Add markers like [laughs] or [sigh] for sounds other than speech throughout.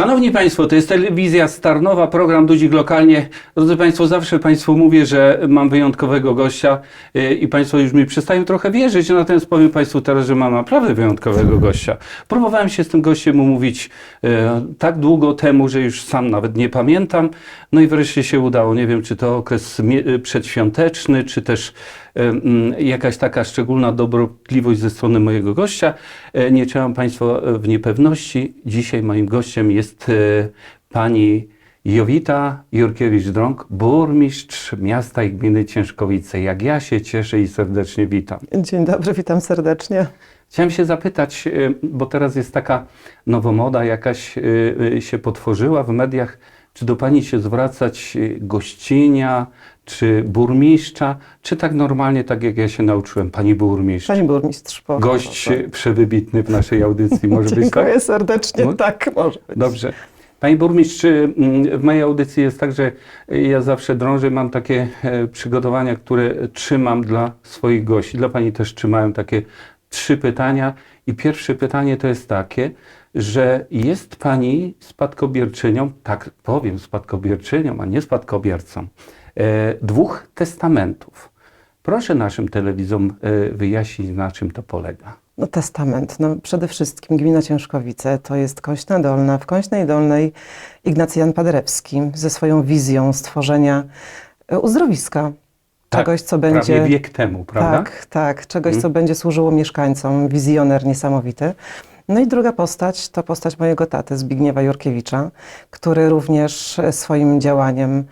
Szanowni Państwo, to jest telewizja Starnowa, program Dudzik Lokalnie. Drodzy Państwo, zawsze Państwu mówię, że mam wyjątkowego gościa yy, i Państwo już mi przestają trochę wierzyć, natomiast powiem Państwu teraz, że mam naprawdę wyjątkowego gościa. Próbowałem się z tym gościem umówić yy, tak długo temu, że już sam nawet nie pamiętam. No i wreszcie się udało. Nie wiem, czy to okres przedświąteczny, czy też jakaś taka szczególna dobrotliwość ze strony mojego gościa. Yy, Nie trzymam Państwa w niepewności. Dzisiaj moim gościem jest e, pani Jowita Jurkiewicz-Drąg, burmistrz miasta i gminy Ciężkowice. Jak ja się cieszę i serdecznie witam. Dzień dobry, witam serdecznie. Chciałem się zapytać, e, bo teraz jest taka nowomoda jakaś e, e, się potworzyła w mediach, czy do pani się zwracać e, gościnia, czy burmistrza, czy tak normalnie, tak jak ja się nauczyłem, pani burmistrz. Pani burmistrz. po- Gość po- przewybitny w naszej audycji, [laughs] może być tak? Dziękuję serdecznie, No. tak może być. Dobrze. Panie burmistrz, mm, w mojej audycji jest tak, że ja zawsze drążę, mam takie e, przygotowania, które trzymam dla swoich gości. Dla Pani też trzymałem takie trzy pytania. I pierwsze pytanie to jest takie, że jest Pani spadkobierczynią, tak powiem spadkobierczynią, a nie spadkobiercą, dwóch testamentów. Proszę naszym telewizom e, wyjaśnić, na czym to polega. No, testament. No, przede wszystkim gmina Ciężkowice to jest Kośna Dolna. W Kośnej Dolnej Ignacy Jan Paderewski ze swoją wizją stworzenia e, uzdrowiska. Czegoś, co będzie... Tak, Prawie wiek temu, prawda? Tak, tak. Czegoś, Mhm. co będzie służyło mieszkańcom. Wizjoner niesamowity. No i druga postać to postać mojego taty, Zbigniewa Jurkiewicza, który również swoim działaniem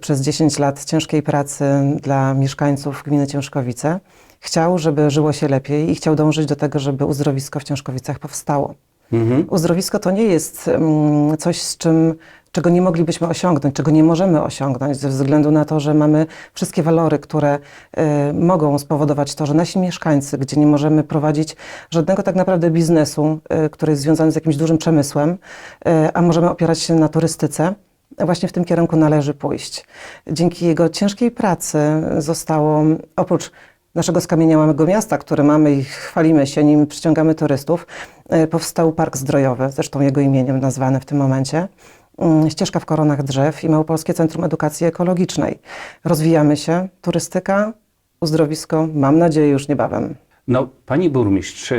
przez 10 lat ciężkiej pracy dla mieszkańców gminy Ciężkowice chciał, żeby żyło się lepiej i chciał dążyć do tego, żeby uzdrowisko w Ciężkowicach powstało. Mhm. Uzdrowisko to nie jest mm, coś, z czym, czego nie moglibyśmy osiągnąć, czego nie możemy osiągnąć, ze względu na to, że mamy wszystkie walory, które e, mogą spowodować to, że nasi mieszkańcy, gdzie nie możemy prowadzić żadnego tak naprawdę biznesu, e, który jest związany z jakimś dużym przemysłem, e, a możemy opierać się na turystyce, Właśnie w tym kierunku należy pójść. Dzięki jego ciężkiej pracy zostało, oprócz naszego skamieniałego miasta, które mamy i chwalimy się nim, przyciągamy turystów, e, powstał Park Zdrojowy, zresztą jego imieniem nazwany w tym momencie. Mm, Ścieżka w koronach drzew i Małopolskie Centrum Edukacji Ekologicznej. Rozwijamy się, turystyka, uzdrowisko, mam nadzieję już niebawem. No, pani burmistrz, e,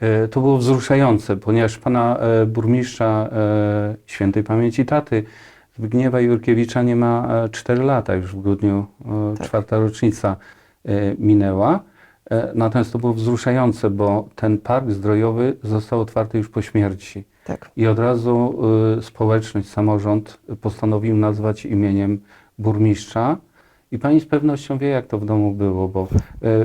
e, to było wzruszające, ponieważ pana e, burmistrza świętej pamięci taty Zbigniewa Jurkiewicza nie ma e, 4 lata, już w grudniu Tak. czwarta rocznica minęła. Natomiast to było wzruszające, bo ten park zdrojowy został otwarty już po śmierci. Tak. I od razu y, społeczność, samorząd postanowił nazwać imieniem burmistrza. I pani z pewnością wie, jak to w domu było, bo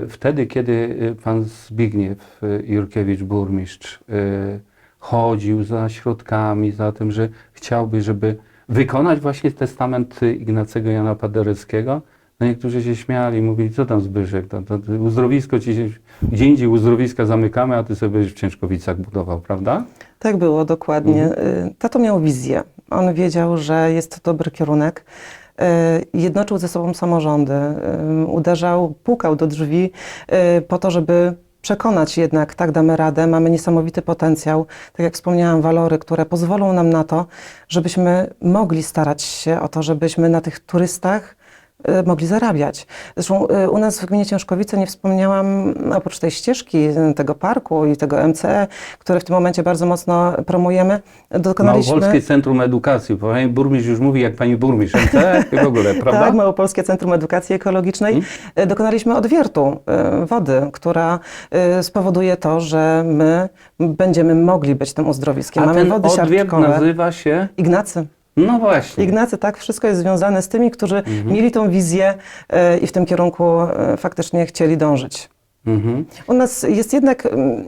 y, wtedy, kiedy y, pan Zbigniew y, Jurkiewicz, burmistrz, y, chodził za środkami, za tym, że chciałby, żeby wykonać właśnie testament Ignacego Jana Paderewskiego, no niektórzy się śmiali, mówili, co tam Zbyszek, to, to, to uzdrowisko ci się, gdzie indziej uzdrowiska zamykamy, a ty sobie w Ciężkowicach budował, prawda? Tak było, dokładnie. Y, Tato miał wizję. On wiedział, że jest to dobry kierunek. Y, Jednoczył ze sobą samorządy, y, uderzał, pukał do drzwi po to, żeby przekonać jednak, tak damy radę, mamy niesamowity potencjał, tak jak wspomniałam, walory, które pozwolą nam na to, żebyśmy mogli starać się o to, żebyśmy na tych turystach mogli zarabiać. Zresztą y, u nas w gminie Ciężkowice nie wspomniałam, oprócz tej ścieżki, y, tego parku i tego MCE, które w tym momencie bardzo mocno promujemy, dokonaliśmy... Małopolskie Centrum Edukacji. bo Pani burmistrz już mówi jak pani burmistrz. MC i w ogóle, [laughs] prawda? Tak, Małopolskie Centrum Edukacji Ekologicznej. Y, Dokonaliśmy odwiertu y, wody, która y, spowoduje to, że my będziemy mogli być tym uzdrowiskiem. A Mamy ten wody odwiert siarczkowe. nazywa się... Ignacy. No właśnie. Ignacy, tak, wszystko jest związane z tymi, którzy mieli tą wizję e, i w tym kierunku e, faktycznie chcieli dążyć. Mhm. U nas jest jednak, mm,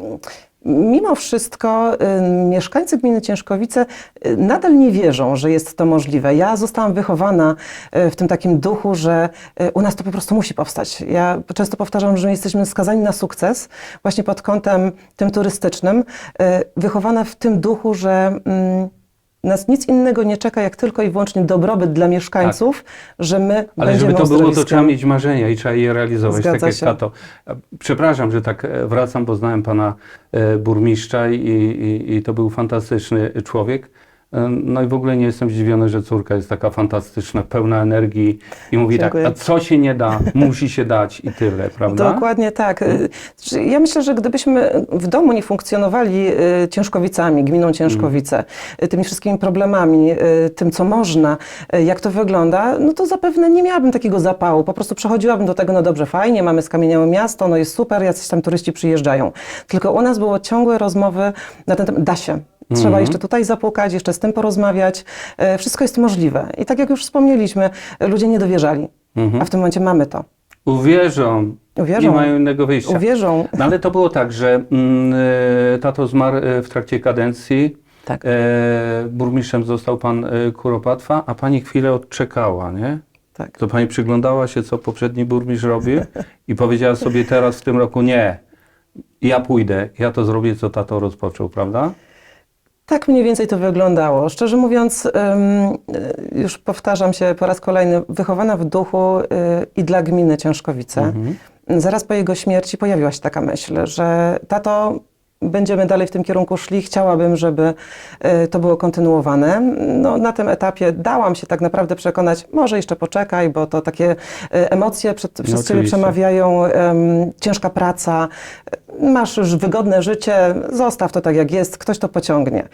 mimo wszystko, y, mieszkańcy gminy Ciężkowice y, nadal nie wierzą, że jest to możliwe. Ja zostałam wychowana y, w tym takim duchu, że y, u nas to po prostu musi powstać. Ja często powtarzam, że jesteśmy skazani na sukces właśnie pod kątem tym turystycznym. Y, Wychowana w tym duchu, że mm, nas nic innego nie czeka, jak tylko i wyłącznie dobrobyt dla mieszkańców, że my Ale będziemy żeby to było, to trzeba mieć marzenia i trzeba je realizować, Zgadza tak jak się. tato. A, Przepraszam, że tak e, wracam, bo znałem pana e, burmistrza i, i, i to był fantastyczny człowiek. No i w ogóle nie jestem zdziwiony, że córka jest taka fantastyczna, pełna energii i mówi Dziękuję. tak, a co się nie da, musi się dać i tyle, [laughs] prawda? Dokładnie tak. Y, że Ja myślę, że gdybyśmy w domu nie funkcjonowali y, Ciężkowicami, gminą Ciężkowice, y, tymi wszystkimi problemami, tym co można, jak to wygląda, no to zapewne nie miałabym takiego zapału. Po prostu przechodziłabym do tego, no dobrze, fajnie, mamy skamieniałe miasto, no jest super, jacyś tam turyści przyjeżdżają. Tylko u nas było ciągłe rozmowy na ten temat, da się. Trzeba jeszcze tutaj zapukać, jeszcze z tym porozmawiać. Y, Wszystko jest możliwe. I tak jak już wspomnieliśmy, ludzie nie dowierzali. A w tym momencie mamy to. Uwierzą, Uwierzą. nie mają innego wyjścia. Uwierzą. No ale to było tak, że mm, e, tato zmarł e, w trakcie kadencji. Tak. E, burmistrzem został pan e, Kuropatwa, a pani chwilę odczekała, nie? Tak. To pani przyglądała się, co poprzedni burmistrz robi [laughs] i powiedziała sobie teraz w tym roku nie, ja pójdę, ja to zrobię, co tato rozpoczął, prawda? Tak mniej więcej to wyglądało. Szczerze mówiąc, y, już powtarzam się po raz kolejny, wychowana w duchu y, i dla gminy Ciężkowice. Zaraz po jego śmierci pojawiła się taka myśl, że tato, będziemy dalej w tym kierunku szli, chciałabym, żeby y, to było kontynuowane. No, na tym etapie dałam się tak naprawdę przekonać, może jeszcze poczekaj, bo to takie y, emocje przed, przez ciebie przemawiają, ym, ciężka praca, masz już wygodne życie, zostaw to tak jak jest, ktoś to pociągnie.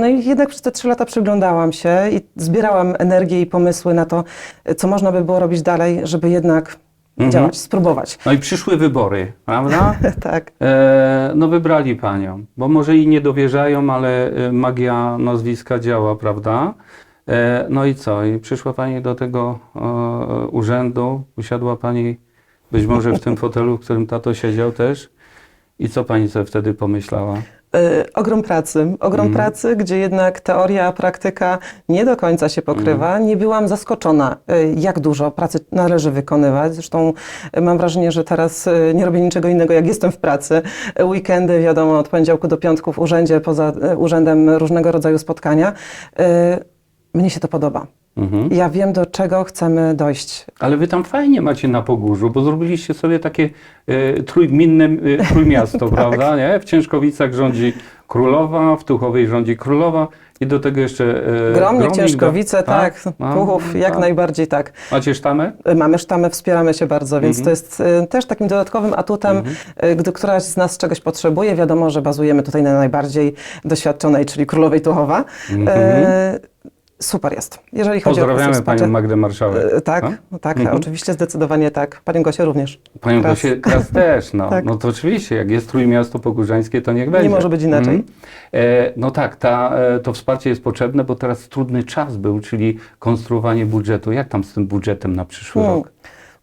No i jednak przez te trzy lata przyglądałam się i zbierałam energię i pomysły na to, co można by było robić dalej, żeby jednak działać, spróbować. No i przyszły wybory, prawda? [laughs] tak. E, no wybrali panią, bo może i nie dowierzają, ale e, magia nazwiska działa, prawda? E, no i co? I przyszła pani do tego e, urzędu, usiadła pani być może w tym fotelu, w którym tato siedział też. I co pani sobie wtedy pomyślała? Y, ogrom pracy, ogrom pracy, gdzie jednak teoria, a praktyka nie do końca się pokrywa. Nie byłam zaskoczona, y, jak dużo pracy należy wykonywać. Zresztą y, mam wrażenie, że teraz nie robię niczego innego, jak jestem w pracy. Weekendy, wiadomo, od poniedziałku do piątku w urzędzie, poza urzędem różnego rodzaju spotkania. Mnie się to podoba. Ja wiem, do czego chcemy dojść. Ale wy tam fajnie macie na Pogórzu, bo zrobiliście sobie takie e, trójgminne e, trójmiasto, [laughs] prawda? Nie? W Ciężkowicach rządzi królowa, w Tuchowej rządzi królowa i do tego jeszcze e, Gromnik, Gromnik, Ciężkowice, do- tak, No, Puchów, jak tak. najbardziej tak. Macie sztamę? Mamy sztamę, wspieramy się bardzo, więc to jest y, też takim dodatkowym atutem, y, gdy któraś z nas czegoś potrzebuje. Wiadomo, że bazujemy tutaj na najbardziej doświadczonej, czyli Królowej Tuchowa. E, super jest. Jeżeli chodzi o Pozdrawiamy kwestię panią Magdę Marszałek. E, Tak, No? tak, Mhm. oczywiście zdecydowanie tak. Panią Gosię również. Panią Kras. Gosię Kras [laughs] też, no. Tak. no to oczywiście, jak jest Trójmiasto Pogórzańskie, to niech będzie. może być inaczej. E, no tak, ta, e, to wsparcie jest potrzebne, bo teraz trudny czas był, czyli konstruowanie budżetu. Jak tam z tym budżetem na przyszły Hmm. rok?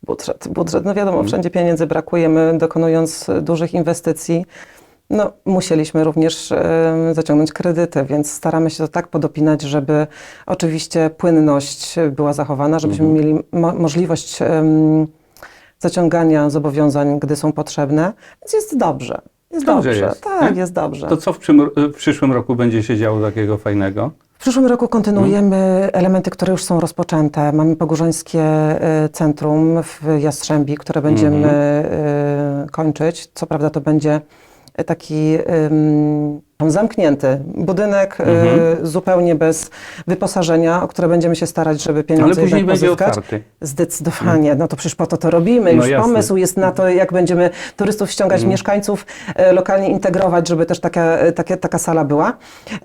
Budżet, budżet, no wiadomo, wszędzie pieniędzy brakuje. My dokonując dużych inwestycji, no musieliśmy również zaciągnąć kredyty, więc staramy się to tak podopinać, żeby oczywiście płynność była zachowana, żebyśmy mieli mo- możliwość zaciągania zobowiązań, gdy są potrzebne. Więc jest dobrze. Jest Dobrze dobrze. jest, tak, nie? jest dobrze. To co w, w przyszłym roku będzie się działo takiego fajnego? W przyszłym roku kontynuujemy elementy, które już są rozpoczęte. Mamy Pogórzańskie e, Centrum w Jastrzębi, które będziemy e, kończyć. Co prawda to będzie taki zamknięty budynek, e, zupełnie bez wyposażenia, o które będziemy się starać, żeby pieniądze Ale później będzie pozyskać. otwarty. Zdecydowanie, no to przecież po to to robimy. No Już jasne. pomysł jest na to, jak będziemy turystów ściągać, mieszkańców e, lokalnie integrować, żeby też taka, takie, taka sala była.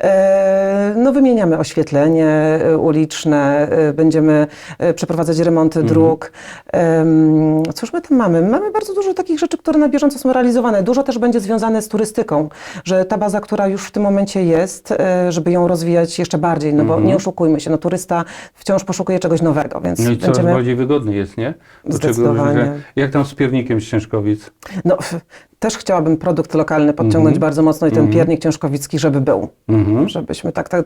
E, no wymieniamy oświetlenie e, uliczne, e, będziemy przeprowadzać remonty dróg. Em, Cóż my tam mamy? Mamy bardzo dużo takich rzeczy, które na bieżąco są realizowane. Dużo też będzie związane z turystyką, że ta baza, która która już w tym momencie jest, e, żeby ją rozwijać jeszcze bardziej, no bo nie oszukujmy się, no turysta wciąż poszukuje czegoś nowego, więc No i coraz będziemy... bardziej wygodny jest, nie? Do czego- Zdecydowanie. że- Jak tam z piernikiem z Ciężkowic? No, też chciałabym produkt lokalny podciągnąć bardzo mocno i ten piernik ciężkowicki, żeby był. Mhm. Żebyśmy tak, tak,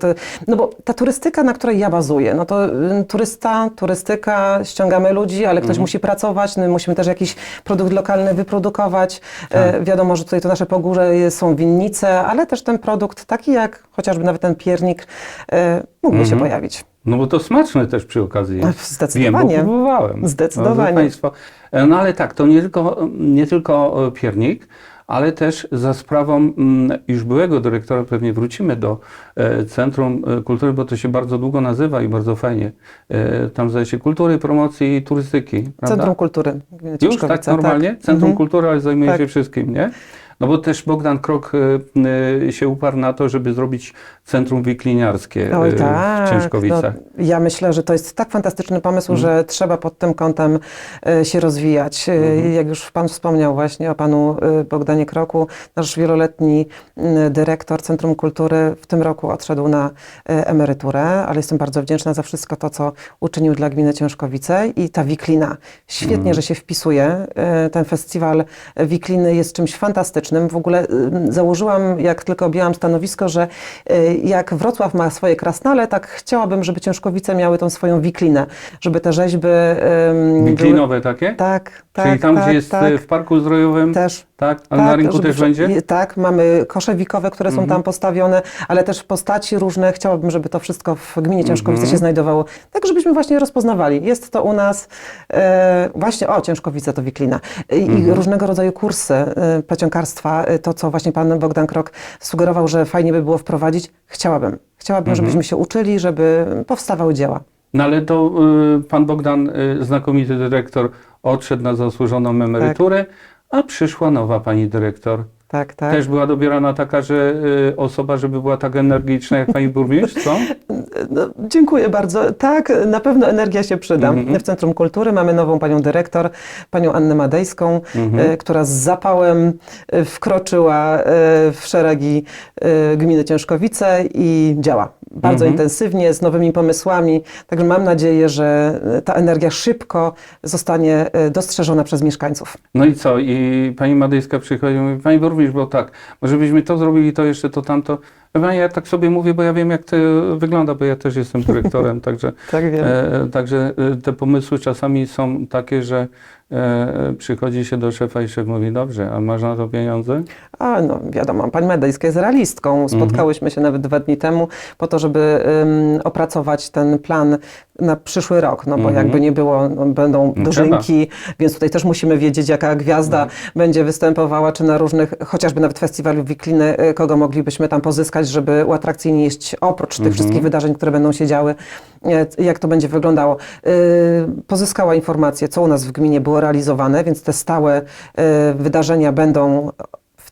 no bo ta turystyka, na której ja bazuję, no to y, turysta, turystyka, ściągamy ludzi, ale ktoś musi pracować, no, musimy też jakiś produkt lokalny wyprodukować. E, wiadomo, że tutaj to nasze pogórze są winnice, ale też ten produkt, taki jak chociażby nawet ten piernik, e, mógłby się pojawić. No bo to smaczne też przy okazji jest. Zdecydowanie. Wiem, bo próbowałem. Zdecydowanie. Państwo. E, No ale tak, to nie tylko, nie tylko e, piernik, ale też za sprawą mm, już byłego dyrektora, pewnie wrócimy do e, Centrum Kultury, bo to się bardzo długo nazywa i bardzo fajnie. Tam zdaje się kultury, promocji i turystyki, prawda? Centrum Kultury. Już tak normalnie? Centrum Mhm. Kultury, ale zajmuje Tak. się wszystkim, nie? No bo też Bogdan Krok y, y, się uparł na to, żeby zrobić centrum wikliniarskie Oj, y, tak. w Ciężkowicach. No, ja myślę, że to jest tak fantastyczny pomysł, że trzeba pod tym kątem się rozwijać. E, Jak już Pan wspomniał właśnie o Panu Bogdanie Kroku, nasz wieloletni dyrektor Centrum Kultury w tym roku odszedł na emeryturę, ale jestem bardzo wdzięczna za wszystko to, co uczynił dla gminy Ciężkowice i ta wiklina. Świetnie, że się wpisuje. Ten festiwal wikliny jest czymś fantastycznym. W ogóle założyłam, jak tylko objęłam stanowisko, że y, jak Wrocław ma swoje krasnale, tak chciałabym, żeby Ciężkowice miały tą swoją wiklinę, żeby te rzeźby... ym, były- Wiklinowe takie? Tak, tak, Czyli tam, tak, gdzie jest tak. y, w Parku Zdrojowym? Też. Tak? Ale Tak, na rynku żeby- też będzie? Mhm. Tak, mamy kosze wikowe, które są tam postawione, ale też postaci różne. Chciałabym, żeby to wszystko w gminie Ciężkowice Mhm. się znajdowało, tak żebyśmy właśnie rozpoznawali. Jest to u nas e, właśnie, o, Ciężkowice to wiklina. I, Mhm. i różnego rodzaju kursy e, e, to co właśnie pan Bogdan Krok sugerował, że fajnie by było wprowadzić. Chciałabym. Chciałabym, Mhm. żebyśmy się uczyli, żeby powstawały dzieła. No ale to y, pan Bogdan, y, znakomity dyrektor, odszedł na zasłużoną emeryturę, a przyszła nowa pani dyrektor. Tak, tak. Też była dobierana taka, że y, osoba, żeby była tak energiczna jak pani burmistrz, co? [laughs] No, dziękuję bardzo. Tak, na pewno energia się przyda. Mhm. W Centrum Kultury mamy nową panią dyrektor, panią Annę Madejską, Mhm. e, która z zapałem e, wkroczyła e, w szeregi e, gminy Ciężkowice i działa bardzo Mhm. intensywnie, z nowymi pomysłami. Także mam nadzieję, że e, ta energia szybko zostanie e, dostrzeżona przez mieszkańców. No i co? I pani Madejska przychodzi i mówi, pani burmistrz, bo tak, może byśmy to zrobili, to jeszcze, to tamto. Pani, ja tak sobie mówię, bo ja wiem, jak to wygląda, bo ja też jestem dyrektorem, także, [laughs] Tak e, także e, te pomysły czasami są takie, że e, przychodzi się do szefa i szef mówi, dobrze, a masz na to pieniądze? A no wiadomo, pani Medejska jest realistką. Spotkałyśmy się nawet dwa dni temu po to, żeby ym, opracować ten plan na przyszły rok, no bo jakby nie było, no, będą No dożynki, więc tutaj też musimy wiedzieć, jaka gwiazda będzie występowała, czy na różnych, chociażby nawet festiwalu Wikliny, y, kogo moglibyśmy tam pozyskać, żeby uatrakcyjnieść oprócz tych wszystkich wydarzeń, które będą się działy, y, jak to będzie wyglądało. Y, Pozyskała informacje, co u nas w gminie było realizowane, więc te stałe wydarzenia będą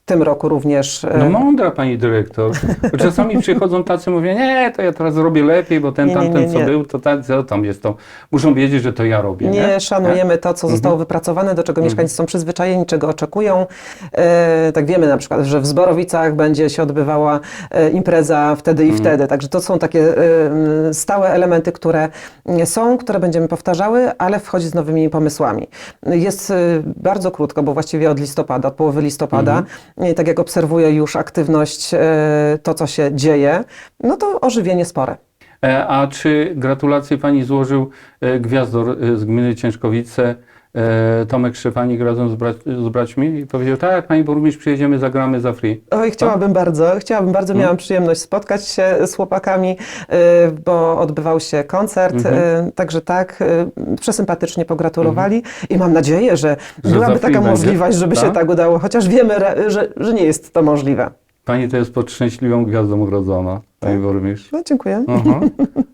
tym roku również. e, No mądra pani dyrektor. Bo czasami przychodzą tacy, mówią, nie, to ja teraz zrobię lepiej, bo ten Nie, tamten, nie, co nie. był, to tak, co tam jest to. Muszą wiedzieć, że to ja robię, nie? Nie szanujemy to, co zostało wypracowane, do czego mieszkańcy są przyzwyczajeni, czego oczekują. E, tak wiemy na przykład, że w Zborowicach będzie się odbywała e, impreza wtedy i wtedy. Także to są takie e, stałe elementy, które są, które będziemy powtarzały, ale wchodzi z nowymi pomysłami. Jest e, bardzo krótko, bo właściwie od listopada, od połowy listopada, I tak jak obserwuję już aktywność, e, to co się dzieje, no to ożywienie spore. E, A czy gratulacje pani złożył e, gwiazdor z gminy Ciężkowice, Tomek Szczepanik razem z, bra- z braćmi i powiedział, tak, pani burmistrz, przyjedziemy, zagramy za free. Oj, chciałabym bardzo, chciałabym bardzo. Miałam przyjemność spotkać się z chłopakami, y, bo odbywał się koncert, y, także tak, przesympatycznie pogratulowali i mam nadzieję, że, Że byłaby taka będzie, możliwość, żeby się tak? tak udało, chociaż wiemy, że, że nie jest to możliwe. Pani to jest pod szczęśliwą gwiazdą urodzona, pani burmistrz. No, dziękuję. [laughs]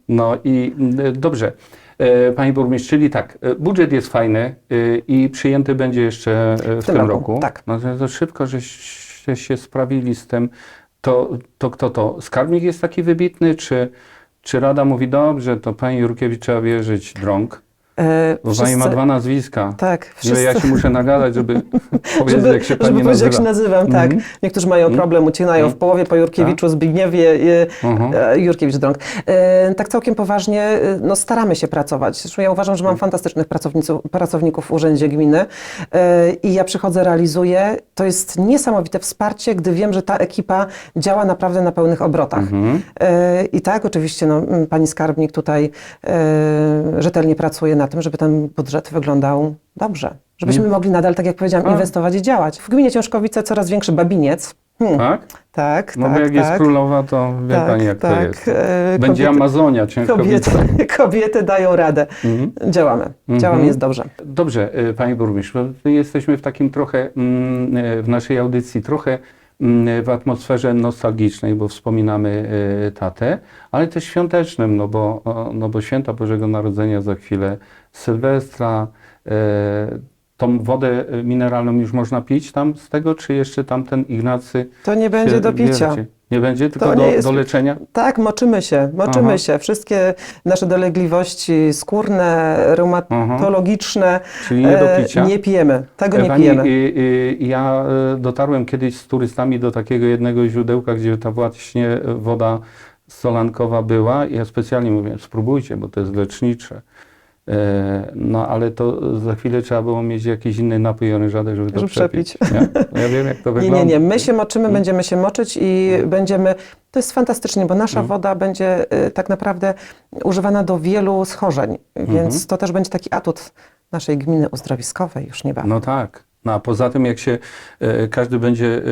No i e, dobrze. E, Pani burmistrz, czyli tak, e, budżet jest fajny e, i przyjęty będzie jeszcze e, w, tym, roku. roku, tak. No to, szybko, żeście się sprawili z tym. To, to kto to? Skarbnik jest taki wybitny, czy, czy Rada mówi, dobrze, to pani Jurkiewicz trzeba wierzyć drąg? E, Bo pani ma wszyscy- dwa nazwiska. Tak, Ile ja się muszę nagadać, żeby [laughs] powiedzieć, żeby, jak się pani żeby powiedzieć, jak się nazywa. nazywam, tak. Mhm. Niektórzy mają problem, ucinają w połowie po Jurkiewiczu, Zbigniewie, e, Mhm. e, Jurkiewicz Drąg. E, tak całkiem poważnie, no staramy się pracować. Zresztą ja uważam, że mam fantastycznych pracowniców, pracowników w Urzędzie Gminy e, i ja przychodzę, realizuję. To jest niesamowite wsparcie, gdy wiem, że ta ekipa działa naprawdę na pełnych obrotach. Mhm. E, I tak, oczywiście, no, pani skarbnik tutaj rzetelnie pracuje na tym, żeby ten budżet wyglądał dobrze. Żebyśmy mogli nadal, tak jak powiedziałam, A. inwestować i działać. W gminie Ciążkowice coraz większy babiniec. Hmm, tak, Tak? tak, No tak. bo jak jest tak. królowa, to wie Tak, pani jak tak. to jest. E, Będzie kobiety- Amazonia, ciężko Kobiety, [laughs] kobiety dają radę. Mhm. Działamy. Działamy, jest dobrze. Dobrze, y, panie burmistrzu, my jesteśmy w takim trochę, mm, y, w naszej audycji trochę w atmosferze nostalgicznej, bo wspominamy y, tatę, ale też świątecznym, no bo, no bo święta Bożego Narodzenia za chwilę, Sylwestra, y, tą wodę mineralną już można pić tam z tego, czy jeszcze tam ten Ignacy To nie będzie do picia. wierci? Nie będzie, tylko To do, nie jest- do leczenia? Tak, moczymy się, moczymy Aha. się. Wszystkie nasze dolegliwości skórne, reumatologiczne Czyli nie do e, picia? nie pijemy. Tego nie Pani, pijemy. y, y, ja y, dotarłem kiedyś z turystami do takiego jednego źródełka, gdzie ta właśnie woda solankowa była. Ja specjalnie mówię, spróbujcie, bo to jest lecznicze. E, No ale to za chwilę trzeba było mieć jakiś inny napój orężady, żeby to Żeby przepić. przepić. Nie? No Ja wiem, jak to [laughs] Nie, wygląda. nie, nie. My się moczymy, będziemy się moczyć i będziemy. To jest fantastycznie, bo nasza woda będzie y, tak naprawdę używana do wielu schorzeń, więc to też będzie taki atut naszej gminy uzdrowiskowej już niebawem. No tak. No a poza tym, jak się e, każdy będzie e,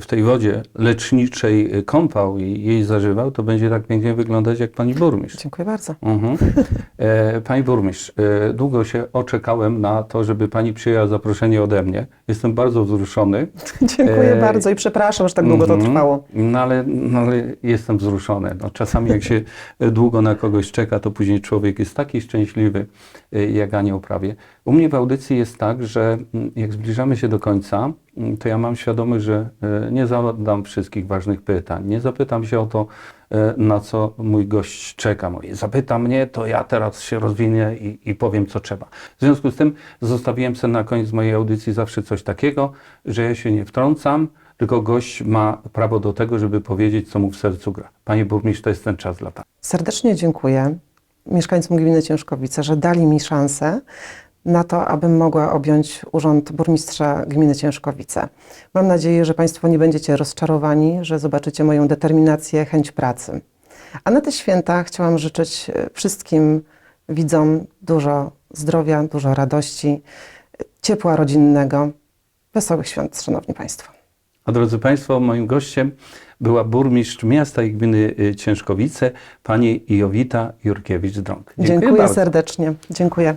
w tej wodzie leczniczej e, kąpał i jej zażywał, to będzie tak pięknie wyglądać jak pani burmistrz. Dziękuję bardzo. Mhm. [laughs] Pani burmistrz, długo się oczekałem na to, żeby pani przyjęła zaproszenie ode mnie. Jestem bardzo wzruszony. Dziękuję E, bardzo i przepraszam, że tak długo to Mhm. trwało. No ale, no ale jestem wzruszony. No, czasami jak się długo na kogoś czeka, to później człowiek jest taki szczęśliwy, e, jak anioł prawie. U mnie w audycji jest tak, że mm, jak zbliżamy się do końca, mm, to ja mam świadomość, że e, nie zadam wszystkich ważnych pytań. Nie zapytam się o to, e, na co mój gość czeka. Mówi, zapyta mnie, to ja teraz się rozwinę i, i powiem, co trzeba. W związku z tym zostawiłem sobie na koniec mojej audycji zawsze coś takiego, że ja się nie wtrącam, tylko gość ma prawo do tego, żeby powiedzieć, co mu w sercu gra. Panie burmistrz, to jest ten czas dla pana. Serdecznie dziękuję mieszkańcom gminy Ciężkowice, że dali mi szansę na to, abym mogła objąć urząd burmistrza gminy Ciężkowice. Mam nadzieję, że Państwo nie będziecie rozczarowani, że zobaczycie moją determinację, chęć pracy. A na te święta chciałam życzyć e, wszystkim widzom dużo zdrowia, dużo radości, ciepła rodzinnego. Wesołych świąt, Szanowni Państwo. A drodzy Państwo, moim gościem była burmistrz miasta i gminy y, Ciężkowice, pani Jowita Jurkiewicz-Drąg. Dziękuję, bardzo. serdecznie. Dziękuję.